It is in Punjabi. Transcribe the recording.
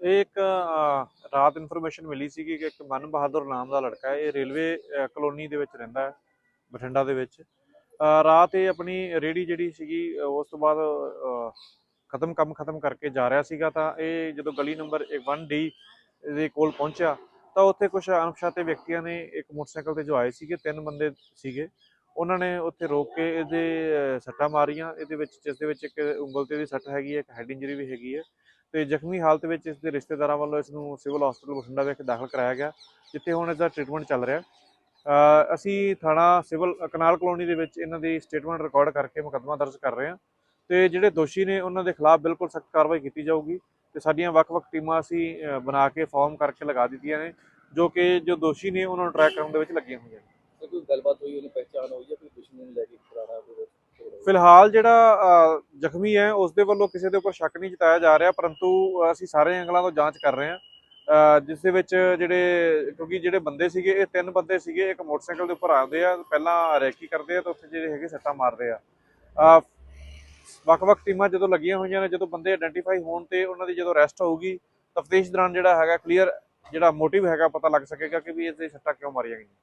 ਇਹ ਇੱਕ ਰਾਤ ਇਨਫੋਰਮੇਸ਼ਨ ਮਿਲੀ ਸੀ ਕਿ ਇੱਕ ਮਨ ਬਹਾਦਰ ਨਾਮ ਦਾ ਲੜਕਾ ਹੈ। ਇਹ ਰੇਲਵੇ ਕਲੋਨੀ ਦੇ ਵਿੱਚ ਰਹਿੰਦਾ ਹੈ, ਬਠਿੰਡਾ ਦੇ ਵਿੱਚ। ਰਾਤ ਇਹ ਆਪਣੀ ਰੇੜੀ ਜਿਹੜੀ ਸੀਗੀ ਉਸ ਤੋਂ ਬਾਅਦ ਖਤਮ ਕੰਮ ਖਤਮ ਕਰਕੇ ਜਾ ਰਿਹਾ ਸੀਗਾ। ਤਾਂ ਇਹ ਜਦੋਂ ਗਲੀ ਨੰਬਰ 1D ਦੇ ਕੋਲ ਪਹੁੰਚਿਆ, ਤਾਂ ਉੱਥੇ ਕੁਝ ਅਣਪਛਾਤੇ ਵਿਅਕਤੀਆਂ ਨੇ ਇੱਕ ਮੋਟਰਸਾਈਕਲ ਤੇ ਜੋ ਆਏ ਸੀਗੇ, ਤਿੰਨ ਬੰਦੇ ਸੀਗੇ। ਉਹਨਾਂ ਨੇ ਉੱਥੇ ਰੋਕ ਕੇ ਇਹਦੇ ਸੱਟਾਂ ਮਾਰੀਆਂ। ਇਹਦੇ ਵਿੱਚ, ਜਿਸ ਦੇ ਵਿੱਚ ਇੱਕ ਉਂਗਲ ਤੇ ਵੀ ਸੱਟ ਹੈਗੀ ਹੈ, ਇੱਕ ਹੈਡ ਇੰਜਰੀ ਵੀ ਹੈਗੀ ਹੈ। ਤੇ ਜ਼ਖਮੀ ਹਾਲਤ ਵਿੱਚ ਇਸ ਦੇ ਰਿਸ਼ਤੇਦਾਰਾਂ ਵੱਲੋਂ ਇਸ ਨੂੰ ਸਿਵਲ ਹਸਪੀਟਲ ਬਠਿੰਡਾ ਵਿਖੇ ਦਾਖਲ ਕਰਾਇਆ ਗਿਆ, ਜਿੱਥੇ ਹੁਣ ਇਸ ਦਾ ਟ੍ਰੀਟਮੈਂਟ ਚੱਲ ਰਿਹਾ। ਅਸੀਂ ਥਾਣਾ ਸਿਵਲ, ਕਨਾਲ ਕਲੋਨੀ ਦੇ ਵਿੱਚ ਇਹਨਾਂ ਦੀ ਸਟੇਟਮੈਂਟ ਰਿਕਾਰਡ ਕਰਕੇ ਮੁਕੱਦਮਾ ਦਰਜ ਕਰ ਰਹੇ ਹਾਂ ਤੇ ਜਿਹੜੇ ਦੋਸ਼ੀ ਨੇ ਉਹਨਾਂ ਦੇ ਖਿਲਾਫ ਬਿਲਕੁਲ ਸਖਤ ਕਾਰਵਾਈ ਕੀਤੀ ਜਾਊਗੀ ਤੇ ਸਾਡੀਆਂ ਵੱਖ-ਵੱਖ ਟੀਮਾਂ ਅਸੀਂ ਬਣਾ ਕੇ ਫਾਰਮ ਕਰਕੇ ਲਗਾ ਦਿੱਤੀਆਂ ਨੇ, ਜੋ ਕਿ ਜੋ ਦੋਸ਼ੀ ਨੇ ਉਹਨਾਂ ਨੂੰ ਟਰੈਕ ਕਰਨ ਦੇ ਵਿੱਚ ਲੱਗੀਆਂ ਹੋਈਆਂ ਨੇ। ਕੋਈ ਗੱਲਬਾਤ ਹੋਈ ਉਹਨੂੰ ਪਹਿਚਾਣ ਹੋਈ ਜਾਂ ਕੋਈ ਦੁਸ਼ਮਣ ਲੈ ਕੋਈ ਫਿਲਹਾਲ ਜਿਹੜਾ ਜ਼ਖਮੀ ਹੈ ਉਸ ਦੇ ਵੱਲੋਂ ਕਿਸੇ ਦੇ ਉੱਪਰ ਸ਼ੱਕ ਨਹੀਂ ਜਤਾਇਆ ਜਾ ਰਿਹਾ, ਪਰੰਤੂ ਅਸੀਂ ਸਾਰੇ ਐਂਗਲਾਂ ਤੋਂ ਜਾਂਚ ਕਰ ਰਹੇ ਹਾਂ। ਜਿਸ ਦੇ ਵਿੱਚ ਜਿਹੜੇ, ਕਿਉਂਕਿ ਜਿਹੜੇ ਬੰਦੇ ਸੀਗੇ, ਇਹ ਤਿੰਨ ਬੰਦੇ ਸੀਗੇ, ਇੱਕ ਮੋਟਰਸਾਈਕਲ ਦੇ ਉੱਪਰ ਆਉਂਦੇ ਆ, ਪਹਿਲਾਂ ਰੈਕੀ ਕਰਦੇ ਆ ਤਾਂ ਉੱਥੇ ਜਿਹੜੇ ਹੈਗੇ ਸੱਟਾਂ ਮਾਰਦੇ ਆ। ਵੱਖ-ਵੱਖ ਟੀਮਾਂ ਜਦੋਂ ਲੱਗੀਆਂ ਹੋਈਆਂ ਨੇ, ਜਦੋਂ ਬੰਦੇ ਆਇਡੈਂਟੀਫਾਈ ਹੋਣ ਤੇ ਉਹਨਾਂ ਦੀ ਜਦੋਂ ਅਰੈਸਟ ਹੋਊਗੀ, ਤਫਤੀਸ਼ ਦੌਰਾਨ ਜਿਹੜਾ ਹੈਗਾ ਕਲੀਅਰ ਜਿਹੜਾ ਮੋਟਿਵ ਹੈਗਾ, ਪਤਾ ਲੱਗ ਸਕੇਗਾ ਕਿ ਵੀ ਇਸ ਦੇ ਸੱਟਾਂ ਕਿਉਂ ਮਾਰੀਆਂ ਗਈਆਂ।